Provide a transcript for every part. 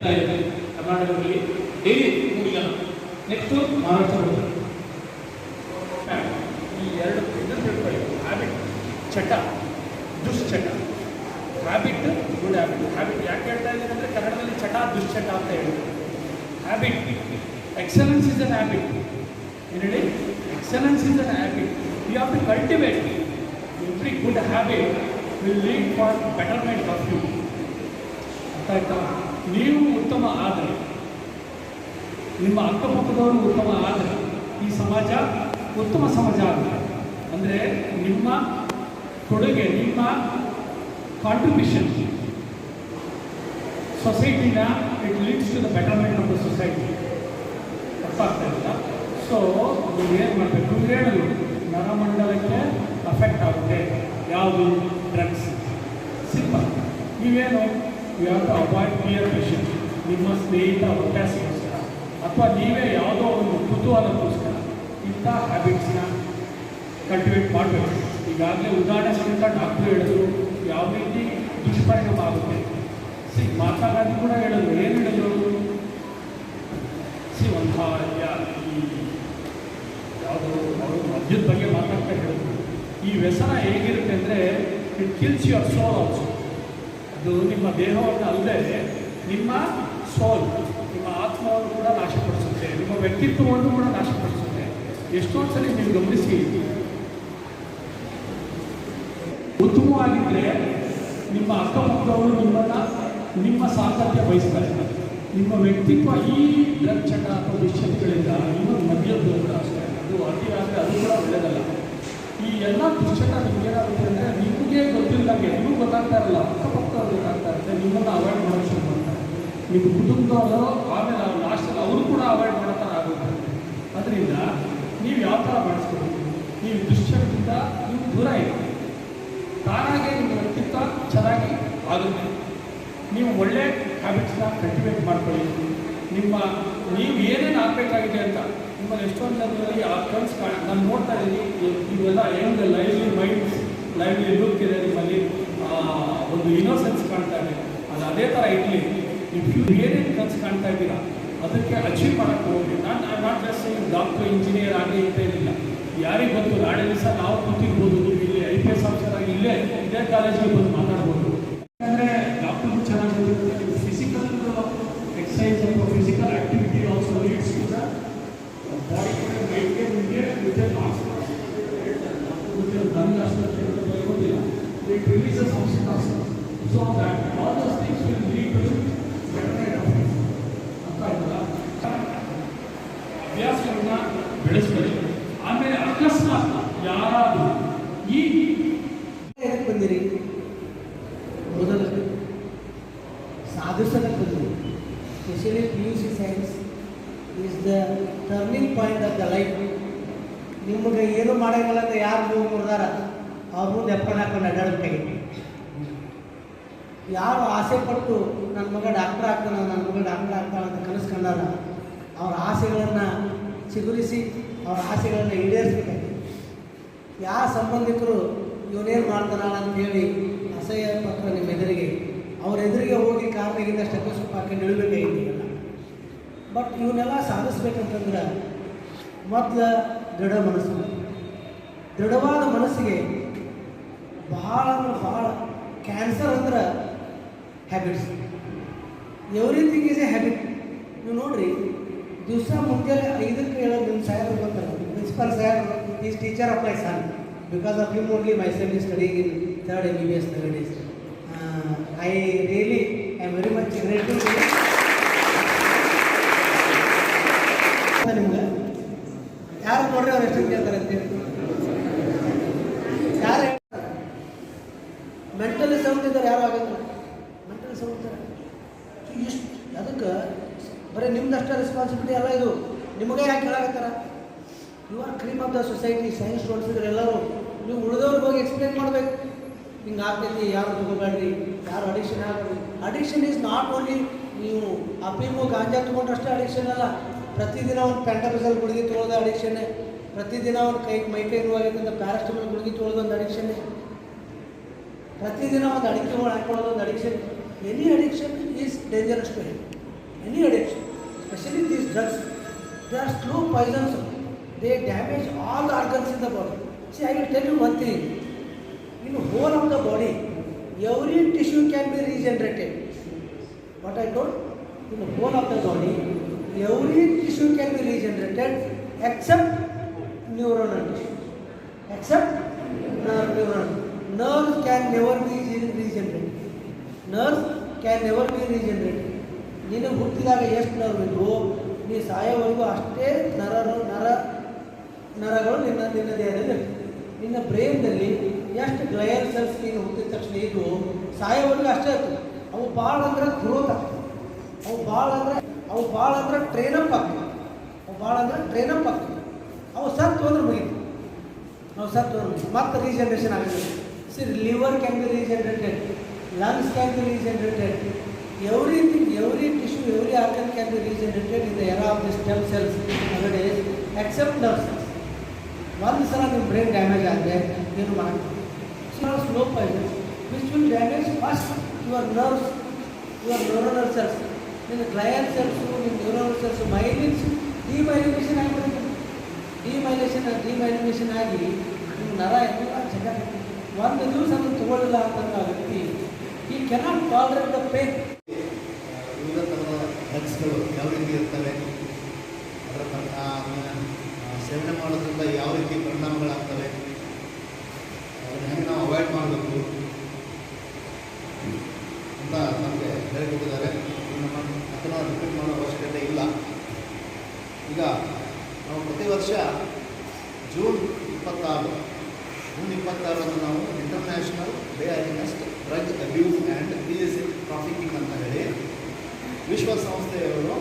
ಕರ್ನಾಟಕದಲ್ಲಿ ಡೈಲಿ ಮೂರು ಜನ ನೆಕ್ಸ್ಟು ಮಹಾರಾಷ್ಟ್ರ ಹೋಗ್ತಾರೆ ಈ ಎರಡು ಇದನ್ನು ತಿಳ್ಕೊಳ್ಳಿ ಹ್ಯಾಬಿಟ್ ಚಟ ದುಶ್ಚಟ ಹ್ಯಾಬಿಟ್ ಗುಡ್ ಹ್ಯಾಬಿಟ್ ಹ್ಯಾಬಿಟ್ ಯಾಕೆ ಹೇಳ್ತಾ ಇದ್ದೀನಿ ಅಂದರೆ ಕನ್ನಡದಲ್ಲಿ ಚಟ ದುಶ್ಚಟ ಅಂತ ಹೇಳಿ habit excellence is an habit ಏನು ಹೇಳಿ excellence is an habit you have to cultivate every good habit will lead for betterment of you ಅರ್ಥ ಆಯ್ತಾ ನೀವು ಉತ್ತಮ ಆದರೆ, ನಿಮ್ಮ ಅಕ್ಕಪಕ್ಕದವರು ಉತ್ತಮ ಆದರೆ, ಈ ಸಮಾಜ ಉತ್ತಮ ಸಮಾಜ ಆಗುತ್ತೆ ಅಂದರೆ ನಿಮ್ಮ ಕೊಡುಗೆ, ನಿಮ್ಮ contribution ಸೊಸೈಟಿನ it leads to the betterment of the society ಅರ್ಥ ಆಗ್ತಾ ಇಲ್ಲ. ಸೊ ನೀವು ಏನು ಮಾಡಬೇಕು ಹೇಳಲು, ನರಮಂಡಲಕ್ಕೆ ಅಫೆಕ್ಟ್ ಆಗುತ್ತೆ. ಯಾವುದು? ಡ್ರಗ್ಸ್ ಸಿಂಪಲ್ ನೀವೇನು you have to avoid peer pressure ನಿಮ್ಮ ಸ್ನೇಹಿತ ಒತ್ತಾಸೆಗೋಸ್ಕರ ಅಥವಾ ನೀವೇ ಯಾವುದೋ ಒಂದು ಕುತೂಹಲಕ್ಕೋಸ್ಕರ ಇಂಥ ಹ್ಯಾಬಿಟ್ಸ್ನ ಕಲ್ಟಿವೇಟ್ ಮಾಡಬೇಕು. ಈಗಾಗಲೇ ಉದಾಹರಣೆ ಸಮೇತ ಡಾಕ್ಟ್ರು ಹೇಳಿದ್ರು, ಯಾವ ರೀತಿ ದುಷ್ಪರಿಣಾಮ ಆಗುತ್ತೆ? ಸಿ ಗಾಂಧಿ ಕೂಡ ಹೇಳಿದ್ರು, ಏನು ಹೇಳಿದ್ರು? ಸಿ ಈ ಯಾವುದು ಅವರು ಮದ್ಯದ ಬಗ್ಗೆ ಮಾತಾಡ್ತಾ ಹೇಳಿದ್ರು. ಈ ವ್ಯಸನ ಹೇಗಿರುತ್ತೆ ಅಂದರೆ it kills your soul also ಅದು ನಿಮ್ಮ ದೇಹವನ್ನು ಅಲ್ಲದೆ ನಿಮ್ಮ ಸೋಲ್ ನಿಮ್ಮ ಆತ್ಮವನ್ನು ಕೂಡ ನಾಶಪಡಿಸುತ್ತೆ. ನಿಮ್ಮ ವ್ಯಕ್ತಿತ್ವವನ್ನು ಕೂಡ ನಾಶಪಡಿಸುತ್ತೆ. ಎಷ್ಟೊಂದು ಸಲ ನೀವು ಗಮನಿಸಿ ಉತ್ತಮವಾಗಿದ್ದರೆ ನಿಮ್ಮ ಅಕ್ಕಪಕ್ಕದವರು ನಿಮ್ಮನ್ನು ನಿಮ್ಮ ಸಾಮರ್ಥ್ಯ ಬಯಸ್ತಾರೆ. ನಿಮ್ಮ ವ್ಯಕ್ತಿತ್ವ ಈ ಡ್ರಗ್ ಅಥವಾ ದುಶ್ಚಟಗಳಿಂದ ಇನ್ನೊಂದು ಮದ್ಯದ್ದು ಕೂಡ ಅಷ್ಟೇ. ಅದು ಅತಿ ಆದರೆ ಅದು ಕೂಡ ಒಳ್ಳೆಯದಲ್ಲ ಈ ಎಲ್ಲ ದುಶ್ಚಟ ನಿಮ್ಗೆ ಏನಾಗುತ್ತೆ ಅಂದರೆ ನಿಮಗೆ ಗೊತ್ತಿಲ್ಲದಂಗೆ ನಿಮಗೆ ಗೊತ್ತಾಗ್ತಾ ಇರಲ್ಲ, ಅಕ್ಕಪಕ್ಕದವ್ರು ಗೊತ್ತಾಗ್ತಾ ಇರುತ್ತೆ, ನಿಮ್ಮನ್ನು ಅವಾಯ್ಡ್ ಮಾಡೋಕ್ಕೆ ಶುರು ಮಾಡ್ತಾರೆ ನಿಮ್ಮ ಕುಟುಂಬದವರು ಆಮೇಲೆ ಲಾಸ್ಟಲ್ಲಿ ಅವರು ಕೂಡ ಅವಾಯ್ಡ್ ಮಾಡೋ ಆಗುತ್ತೆ ಅದರಿಂದ ನೀವು ಯಾವ ಥರ ಮಾಡಿಸ್ಕೊಬೇಕು ನೀವು ದುಶ್ಚಟದಿಂದ ನೀವು ದೂರ ಇರಿ. ತಾನಾಗೆ ನಿಮ್ಮ ವ್ಯಕ್ತಿತ್ವ ಚೆನ್ನಾಗಿ ಆಗುತ್ತೆ. ನೀವು ಒಳ್ಳೆ ಹ್ಯಾಬಿಟ್ಸ್ನ ಕಲ್ಟಿವೇಟ್ ಮಾಡ್ಕೊಳ್ಳಿ. ನಿಮ್ಮ, ನೀವು ಏನೇನು ಆಗಬೇಕಾಗಿದೆ ಅಂತ ನಿಮ್ಮಲ್ಲಿ ಎಷ್ಟೊಂದು ಜನರಲ್ಲಿ ಆ ಕನ್ಸ್ ನಾನು ನೋಡ್ತಾ ಇದ್ದೀನಿ ಇವೆಲ್ಲ ಏನೊಂದು ಲೈವ್ಲಿ ಮೈಂಡ್ ಲೈವ್ಲಿ ಲುಕ್ ಇದೆ ನಿಮ್ಮಲ್ಲಿ ಒಂದು ಇನ್ನೋಸೆನ್ಸ್ ಕಾಣ್ತಾ ಇದೆ. ಅದು ಅದೇ ಥರ ಇರಲಿ. ನೀವು ಏನೇನು ಕನ್ಸ್ ಕಾಣ್ತಾ ಇದ್ದೀರಾ, ಅದಕ್ಕೆ ಅಚೀವ್ ಮಾಡೋಕ್ಕೆ ಹೋಗಿ ನಾನು ನಾಟ್ ಜಸ್ಟ್ ಡಾಕ್ಟರ್ ಇಂಜಿನಿಯರ್ ಆಗಲಿ ಅಂತ ಏನಿಲ್ಲ. ಯಾರಿಗೆ ಗೊತ್ತು? ನಾಳೆ ದಿವಸ ನಾವು ಕೂತಿರ್ಬೋದು. ಇಲ್ಲಿ ಐ ಪಿ ಎಸ್ ಆಫೀಸರ್ ಆಗಿ ಇಲ್ಲೇ ಇದೇ ಕಾಲೇಜಲ್ಲಿ ಬಂದು ಮಾತಾಡ್ಬೋದು. ಯಾಕಂದರೆ ಡಾಕ್ಟರ್ ಚೆನ್ನಾಗಿರುತ್ತೆ. ಫಿಸಿಕಲ್ ಎಕ್ಸಸೈಸ್ ಬಾಡಿ ಮೈಂಡ್ಗೆ ನಿಮಗೆ ವಿತ್ ಲಾಸ್ ಗೊತ್ತಿಲ್ಲ ನನಗೆ ಅಷ್ಟು ಗೊತ್ತಿಲ್ಲ it releases oxytocin so that all those things will lead to betterment of ಅರ್ಥ ಆಯ್ತಲ್ಲ ಅಭ್ಯಾಸಗಳನ್ನ ಬೆಳೆಸ್ಕೊಳ್ಳಿ ಆಮೇಲೆ ಅಕಸ್ಮಾತ್ ಯಾರಾದರೂ ಈ ಪಾಯಿಂಟ್ ಆಫ್ ದ ಲೈಫ್ ನಿಮಗೆ ಏನು ಮಾಡೋಂಗಿಲ್ಲ ಅಂತ ಯಾರು ನೀವು ಮುರಿದಾರ? ಅವ್ರ ಮುಂದೆ ಎಪ್ಪಣ ಹಾಕೊಂಡು ಯಾರು ಆಸೆ ಪಟ್ಟು ನನ್ನ ಮಗ ಡಾಕ್ಟರ್ ಆಗ್ತಾನೆ ನನ್ನ ಮಗ ಡಾಕ್ಟರ್ ಆಗ್ತಾನೆ ಅಂತ ಕನಸು ಕಂಡಾರ, ಅವ್ರ ಆಸೆಗಳನ್ನು ಚಿಗುರಿಸಿ, ಅವ್ರ ಆಸೆಗಳನ್ನು ಈಡೇರಿಸ್ಬೇಕಾಗಿ ಯಾವ ಸಂಬಂಧಿಕರು ಇವನೇನು ಅಂತ ಹೇಳಿ ಅಸಹ್ಯ ಪತ್ರ ನಿಮ್ಮ ಎದುರಿಗೆ ಅವ್ರ ಎದುರಿಗೆ ಹೋಗಿ ಕಾರ್ನಾಗಿಂದ ಸ್ಟೆಥೋಸ್ಕೋಪ್ ಹಾಕೊಂಡು ಇಳಬೇಕಾಗಿದ್ದೀವಲ್ಲ ಬಟ್ ಇವನ್ನೆಲ್ಲ ಸಾಧಿಸ್ಬೇಕಂತಂದ್ರೆ ಮೊದಲ ದೃಢ ಮನಸ್ಸು. ದೃಢವಾದ ಮನಸ್ಸಿಗೆ ಬಹಳ ಅಂದ್ರೆ ಬಹಳ ಕ್ಯಾನ್ಸರ್ ಅಂದ್ರೆ habits everything is a habit ನೀವು ನೋಡ್ರಿ, ದಿವಸ ಮುಂಜಾನೆ ಐದಕ್ಕೆ ಹೇಳೋದು ನಿಮ್ಮ ಸಾಯರ್ ಬರ್ತಾರೆ principal Saheb is teacher my son because of him only my son is studying in third M B B S I really I am very much grateful ನಿಮ್ಗೆ ಯಾರು ನೋಡ್ರಿ ಅವ್ರು ಎಷ್ಟು ಕೇಳ್ತಾರೆ ಅಂತೇಳಿ ಯಾರು ಮೆಂಟಲಿ ಸೌಂಡ್ ಇದ್ದಾರೆ ಯಾರು ಆಗಲ್ಲ ಮೆಂಟಲಿ ಸೌಂಡ್ ಇದ್ದಾರೆ ಎಷ್ಟು ಅದಕ್ಕೆ ಬರೀ ನಿಮ್ದಷ್ಟೇ ರೆಸ್ಪಾನ್ಸಿಬಿಲಿಟಿ ಅಲ್ಲ ಇದು. ನಿಮಗೆ ಯಾಕೆ ಹೇಳಾಕತ್ತಾರ? You are cream of the society science ಓಡಿಸಿದ್ರೆ ಎಲ್ಲರೂ. ನೀವು ಉಳಿದವ್ರಿಗೆ ಹೋಗಿ ಎಕ್ಸ್ಪ್ಲೇನ್ ಮಾಡಬೇಕು. ಹಿಂಗೆ ಆಗ್ತೈತಿ, ಯಾರು ತಗೋಬೇಡ್ರಿ, ಯಾರು ಅಡಿಕ್ಷನ್ ಆಗಬೇಡಿ ಅಡಿಕ್ಷನ್ ಈಸ್ ನಾಟ್ ಓನ್ಲಿ ನೀವು ಅಫೀಮು ಗಾಂಜಾ ತೊಗೊಂಡ್ರೆ ಅಷ್ಟೇ ಅಡಿಕ್ಷನ್ ಅಲ್ಲ. ಪ್ರತಿದಿನ ಒಂದು ಪ್ಯಾಂಟಮಿಸಲ್ ಗುಳಿಗೆ ತೊಗೊಳೋದು ಅಡಿಕ್ಷನ್ ಪ್ರತಿದಿನ ಒಂದು ಕೈ, ಮೈ ಕೈ ಪ್ಯಾರಾಸ್ಟಮಲ್ ಗುಳಿಗೆ ತೊಗೊಳೋದು ಒಂದು ಅಡಿಕ್ಷನ್ ಪ್ರತಿದಿನ ಒಂದು ಅಡಿಕೆ ಹಾಕೊಳ್ಳೋದು ಒಂದು addiction any addiction is dangerous to him. Any addiction, especially these drugs, they are slow poisons. They damage all the organs in the body. See, I will tell you one thing. In whole of the body, every tissue can be regenerated. What I told? In whole of the body, every tissue can be regenerated except neuronal tissue. Except nerve neuron. Nerves can never be regenerated. Nerves can never be regenerated. ನೀನು ಹುಟ್ಟಿದಾಗ ಎಷ್ಟು nerve ಇದ್ವು? ನೀ ಸಾಯೋವರೆಗೂ ಅಷ್ಟೇ ನರರು, ನರ, ನರಗಳು ನಿನ್ನ ನಿನ್ನ ದೇಹದಲ್ಲಿ. ನಿನ್ನ ಬ್ರೈನ್ದಲ್ಲಿ ಎಷ್ಟು ಗ್ಲಯರ್ ಸೆಲ್ಸ್ ನೀನು ಹುಟ್ಟಿದ ತಕ್ಷಣ ಇದು ಸಾಯೋವರೆಗೂ ಅಷ್ಟೇ ಇರ್ತವೆ ಅವು ಭಾಳ ಅಂದ್ರೆ ಗ್ರೋತ್ ಆಗ್ತವೆ ಅವು ಭಾಳ ಅಂದ್ರೆ, ಅವು ಭಾಳ ಅಂದ್ರೆ ಟ್ರೈನಪ್ ಆಗ್ತವೆ ಅವು ಭಾಳ ಅಂದ್ರೆ ಟ್ರೈನಪ್ ಆಗ್ತವೆ ಅವು ಸತ್ತು ಅಂದ್ರೆ ಮುಗಿತು. ನಾವು ಸತ್ತು ಮತ್ತೆ ರೀಜನ್ರೇಷನ್ ಆಗುತ್ತೆ see liver can be regenerated lungs can be regenerated everything every tissue every organ can be regenerated in the era of the stem cells ನಗಡೆ except nerve cells ಒಂದು ಸಲ ನಿಮ್ಮ ಬ್ರೈನ್ ಡ್ಯಾಮೇಜ್ ಆದರೆ ಏನು ಮಾಡ್ತೀವಿ slow poison which will damage first your nerves your neuronal cells ನಿನ್ನ ಕ್ಲಯರ್ cells ನಿಮ್ಮ neuronal cells myelins demyelination ಆಗಿಬಿಡುತ್ತೆ ಡಿಮೈಲೇಷನ್ ಡಿಮೈಲಿನೇಷನ್ ಆಗಿ ನಿಮ್ಮ ನರ, ಎಲ್ಲ ಚೆನ್ನಾಗಿ ಒಂದು ದಿವಸ ಅದನ್ನು ತಗೊಳ್ಳಿಲ್ಲ ಅಂತಂದ್ರೆ ಆ ವ್ಯಕ್ತಿ ಈ ಕೆನಾಟ್ ಟಾಲರೇಟ್ ದ ಪೇನ್ ವಿವಿಧ ಥರದ ಡ್ರಗ್ಸ್ಗಳು ಯಾವ ರೀತಿ ಇರ್ತವೆ? ಅದರ ಸೇವನೆ ಮಾಡೋದ್ರಿಂದ ಯಾವ ರೀತಿ ಪರಿಣಾಮಗಳಾಗ್ತವೆ? ಅದನ್ನು ಹೆಂಗೆ ನಾವು ಅವಾಯ್ಡ್ ಮಾಡಬೇಕು? ಅಂತ ನಮಗೆ ಹೇಳಿಕೊಟ್ಟಿದ್ದಾರೆ. ಅದನ್ನು ರಿಪೀಟ್ ಮಾಡೋ ಅವಶ್ಯಕತೆ ಇಲ್ಲ. ಈಗ ನಾವು ಪ್ರತಿ ವರ್ಷ ಜೂನ್ ಇಪ್ಪತ್ತಾರು, ಜೂನ್ ಇಪ್ಪತ್ತಾರನ್ನು ನಾವು international day against drug abuse and illicit trafficking ಅಂತ ಹೇಳಿ ವಿಶ್ವಸಂಸ್ಥೆಯವರು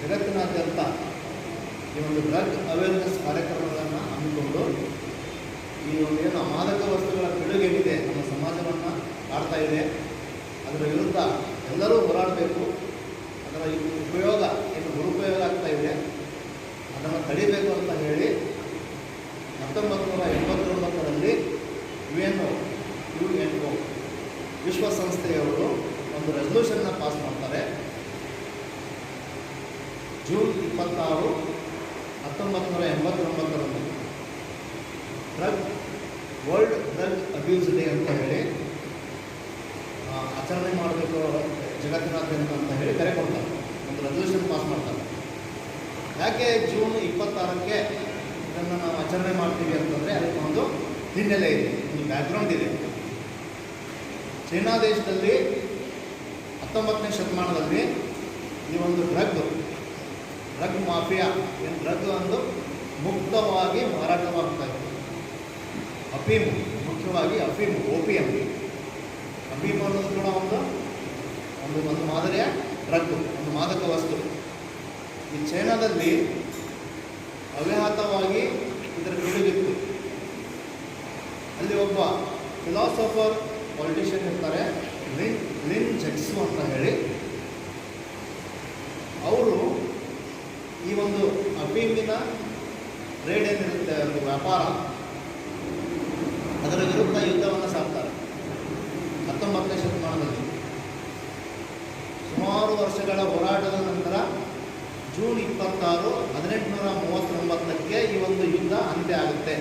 ಜಗತ್ತಿನಾದ್ಯಂತ ಈ ಒಂದು ಡ್ರಗ್ ಅವೇರ್ನೆಸ್ ಕಾರ್ಯಕ್ರಮಗಳನ್ನು ಹಮ್ಮಿಕೊಂಡು ಈ ಒಂದು ಏನು ಮಾದಕ ವಸ್ತುಗಳ ಪಿಡುಗೇನಿದೆ ನಮ್ಮ ಸಮಾಜವನ್ನು ಕಾಡ್ತಾ ಇದೆ, ಅದರ ವಿರುದ್ಧ ಎಲ್ಲರೂ ಹೋರಾಡಬೇಕು, ಅದರ ಉಪಯೋಗ ಏನು ದುರುಪಯೋಗ ಆಗ್ತಾ ಇದೆ, ಅದನ್ನು ತಡಿಬೇಕು ಅಂತ ಹೇಳಿ ಹತ್ತೊಂಬತ್ತು ನೂರ ಎಂಬತ್ತೊಂಬತ್ತರಲ್ಲಿ U N O U N O ವಿಶ್ವಸಂಸ್ಥೆಯವರು ಒಂದು ರೆಸಲ್ಯೂಷನ್ನ ಪಾಸ್ ಮಾಡ್ತಾರೆ. ಜೂನ್ ಇಪ್ಪತ್ತಾರು ಹತ್ತೊಂಬತ್ತು ನೂರ ಎಂಬತ್ತೊಂಬತ್ತರಂದು. Drug world drug abuse day ಅಂತ ಹೇಳಿ ಆಚರಣೆ ಮಾಡಬೇಕು ಜಗತ್ತಿನಾದ್ಯಂತ ಅಂತ ಹೇಳಿ ಕರೆ ಕೊಡ್ತಾರೆ. ಒಂದು ರೆಸಲ್ಯೂಷನ್ ಪಾಸ್ ಮಾಡ್ತಾರೆ. ಯಾಕೆ ಜೂನ್ ಇಪ್ಪತ್ತಾರಕ್ಕೆ ಇದನ್ನು ನಾವು ಆಚರಣೆ ಮಾಡ್ತೀವಿ ಅಂತಂದರೆ ಅದಕ್ಕೊಂದು ಹಿನ್ನೆಲೆ ಇದೆ. ಒಂದು ಬ್ಯಾಕ್ಗ್ರೌಂಡ್ ಇದೆ. ಚೈನಾ ದೇಶದಲ್ಲಿ ಹತ್ತೊಂಬತ್ತನೇ ಶತಮಾನದಲ್ಲಿ ಈ ಒಂದು ಡ್ರಗ್ ಡ್ರಗ್ ಮಾಫಿಯಾ, ಏನು ಡ್ರಗ್ ಒಂದು ಮುಕ್ತವಾಗಿ ಮಾರಾಟವಾಗ್ತಾ ಇತ್ತು ಅಫೀಮು, ಮುಖ್ಯವಾಗಿ ಅಫೀಮ್ ಎಂ ಅಫೀಮು ಅನ್ನೋದು ಕೂಡ ಒಂದು ಒಂದು ಒಂದು ಮಾದರಿಯ ಡ್ರಗ್, ಒಂದು ಮಾದಕ ವಸ್ತು. ಈ ಚೈನಾದಲ್ಲಿ ಅವ್ಯಾಹತವಾಗಿ ಇದರ ಪಿಡುಗಿತ್ತು ಅಲ್ಲಿ ಒಬ್ಬ ಫಿಲಾಸಫರ್ ಪೊಲಿಟಿಷಿಯನ್ ಇರ್ತಾರೆ. ರಿನ್ ಲಿನ್ ಜಟ್ಸು ಅಂತ ಹೇಳಿ. ಅವರು ಈ ಒಂದು ಅಫೀಮಿನ ಟ್ರೇಡ್ ಏನಿರುತ್ತೆ, ಒಂದು ವ್ಯಾಪಾರ, ಅದರ ವಿರುದ್ಧ ಯುದ್ಧವನ್ನು ಸಾಕ್ತಾರೆ. ಹತ್ತೊಂಬತ್ತನೇ ಶತಮಾನದಲ್ಲಿ. ಸುಮಾರು ವರ್ಷಗಳ ಹೋರಾಟದ ನಂತರ ಜೂನ್ ಇಪ್ಪತ್ತಾರು ಹದಿನೆಂಟುನೂರ ಮೂವತ್ತೊಂಬತ್ತಕ್ಕೆ ಈ ಒಂದು ಯುದ್ಧ ಅಂತ್ಯ ಆಗುತ್ತೆ.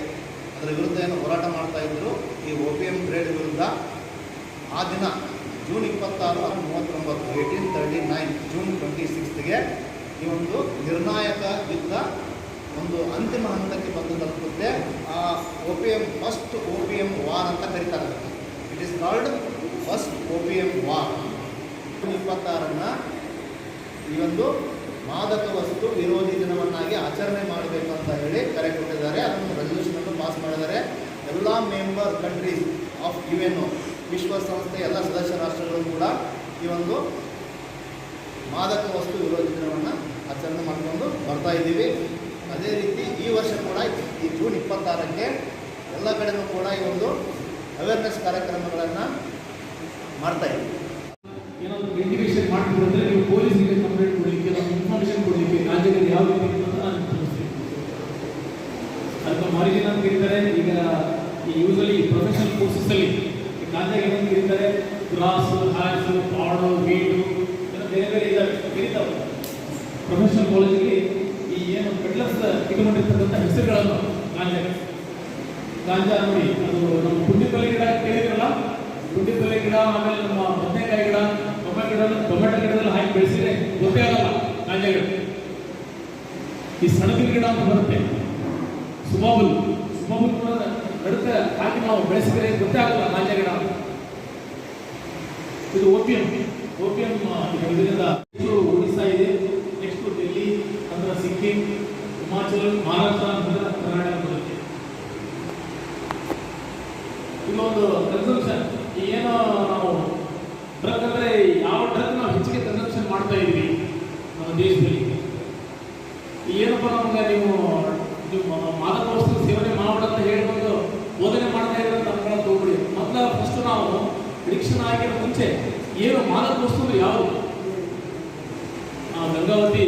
ಅದರ ವಿರುದ್ಧ ಏನು ಹೋರಾಟ ಮಾಡ್ತಾ ಇದ್ರು ಈ ಓ ಪಿ ಎಂ ಟ್ರೇಡ್ ವಿರುದ್ಧ. ಆ ದಿನ ಜೂನ್ ಇಪ್ಪತ್ತಾರು ಮೂವತ್ತೊಂಬತ್ತು eighteen thirty nine June twenty ಸಿಕ್ಸ್ತ್ಗೆ ಈ ಒಂದು ನಿರ್ಣಾಯಕ ಯುದ್ಧ, ಒಂದು ಅಂತಿಮ ಹಂತಕ್ಕೆ ಬಂದು ತಲುಪುತ್ತೆ. ಆ O P M first O P M war ಅಂತ ಕರೀತಾರೆ it is called first O P M war June ಇಪ್ಪತ್ತಾರನ್ನು ಈ ಒಂದು ಮಾದಕ ವಸ್ತು ವಿರೋಧಿ ದಿನವನ್ನಾಗಿ ಆಚರಣೆ ಮಾಡಬೇಕು ಅಂತ ಹೇಳಿ ಕರೆ ಕೊಟ್ಟಿದ್ದಾರೆ. ಅದನ್ನು ರೆಸಲ್ಯೂಷನ್ ಅನ್ನು ಪಾಸ್ ಮಾಡಿದ್ದಾರೆ. ಎಲ್ಲ member countries of U N ವಿಶ್ವಸಂಸ್ಥೆ ಎಲ್ಲ ಸದಸ್ಯ ರಾಷ್ಟ್ರಗಳು ಕೂಡ ಈ ಒಂದು ಮಾದಕ ವಸ್ತು ವಿರೋಧಿ ದಿನವನ್ನು ಆಚರಣೆ ಮಾಡಿಕೊಂಡು ಬರ್ತಾ ಇದ್ದೀವಿ. ಅದೇ ರೀತಿ ಈ ವರ್ಷ ಕೂಡ ಈ ಜೂನ್ ಇಪ್ಪತ್ತಾರಕ್ಕೆ ಎಲ್ಲ ಕಡೆನೂ ಕೂಡ ಈ ಒಂದು ಅವೇರ್ನೆಸ್ ಕಾರ್ಯಕ್ರಮಗಳನ್ನು ಮಾಡ್ತಾ ಇದ್ದೀವಿ. ಏನಾದರೂ ಮಾಡ್ತಿದ್ರೆ ನೀವು ಪೊಲೀಸರಿಗೆ ಕಂಪ್ಲೇಂಟ್ ಕೊಡಲಿಕ್ಕೆ ನಾವು ಇನ್ಫಾರ್ಮೇಷನ್ ಕೊಡಲಿಕ್ಕೆ ರಾಜ್ಯದಲ್ಲಿ ಯಾವ ರೀತಿ ಅಂತ ನಾನು ತಿಳಿಸ್ತೀನಿ. ಸ್ವಲ್ಪ ಮಾರ್ಜಿನ್ ಅಂತ ಈಗ ಈ ಯೂಸಲಿ ಪ್ರೊಫೆಷನಲ್ ಗಾಂಜಾಗ ಏನಂತ ಗ್ರಾಸು ಹಾಸು ಪಾಡು ಎಲ್ಲ ಬೇರೆ ಬೇರೆ ಇದ್ದಾವೆ ಕರೀತಾವೆ ಪ್ರೊಫೆಷನಲ್ ಕಾಲೇಜಲ್ಲಿ ಈ ಏನು ಪೆಡ್ಲರ್ಸ್ ಇಟ್ಕೊಂಡಿರ್ತಕ್ಕಂಥ ಹೆಸರುಗಳನ್ನು ಗಾಂಜಾ ಗಾಂಜಾ ನೋಡಿ ಅದು ನಮ್ಮ ಪುಂಡಿಪಲ್ಲೆ ಗಿಡ ಕೇಳಿದ್ರಲ್ಲ ಪುಂಡಿಪಲ್ಲೆ ಗಿಡ, ಆಮೇಲೆ ನಮ್ಮ ಬದನೆಕಾಯಿ ಗಿಡ ಟೊಮೆಟೊ ಗಿಡ ಟೊಮೆಟೊ ಗಿಡದಲ್ಲಿ ಹಾಕಿ ಬೆಳೆಸಿದ್ರೆ ಗೊತ್ತೇ ಆಗಲ್ಲ ಗಾಂಜಾ ಗಿಡ ಈ ಸಣಗಿನ ಗಿಡ ಅಂತ ಬರುತ್ತೆ. ಸುಮಾಬುಲ್. ಸುಮಾಬುಲ್ ಕೂಡ ನಡುಕ ಹಾಕಿ ನಾವು ಬೆಳೆಸಿದ್ರೆ ಗೊತ್ತೇ ಆಗಲ್ಲ ಗಾಂಜಾ ಗಿಡ ಅಂತ. ಇದು ಓಪಿಎಂ ಓಪಿಎಂ ಇದರಿಂದ ಇದು ಒಡಿಸ್ಸಾ ಇದೆ. ನೆಕ್ಸ್ಟ್ ಡೆಲ್ಲಿ ನಂತರ ಸಿಕ್ಕಿಂ, ಹಿಮಾಚಲ, ಮಹಾರಾಷ್ಟ್ರ, ನಂತರ ಕರ್ನಾಟಕ ಬರುತ್ತೆ. ಇನ್ನೊಂದು ಕನ್ಸಂಪ್ಷನ್ ಏನೋ ನಾವು ಡ್ರಗ್ ಅಂದರೆ ಯಾವ ಡ್ರಗ್ ನಾವು ಹೆಚ್ಚಿಗೆ ಕನ್ಸಂಪ್ಷನ್ ಮಾಡ್ತಾ ಇದ್ವಿ, ನಮ್ಮ ದೇಶದಲ್ಲಿ. ಏನಪ್ಪ ನಮ್ಗೆ ನೀವು ನೀವು ಮಾದಕ ವಸ್ತು ಸೇವನೆ ಮಾಡಬೇಡ ಅಂತ ಹೇಳ್ಕೊಂಡು ಬೋಧನೆ ಮಾಡ್ತಾ ಇರೋದು ನಮ್ಮ ತೋಬಿಡಿ ಮೊದಲ ಫಸ್ಟ್ ನಾವು ಅಡಿಕ್ಷನ್ ಆಗಿರೋ ಮುಂಚೆ ಏನು ಮಾದಕ ವಸ್ತು ಯಾವುದು ಗಂಗಾವತಿ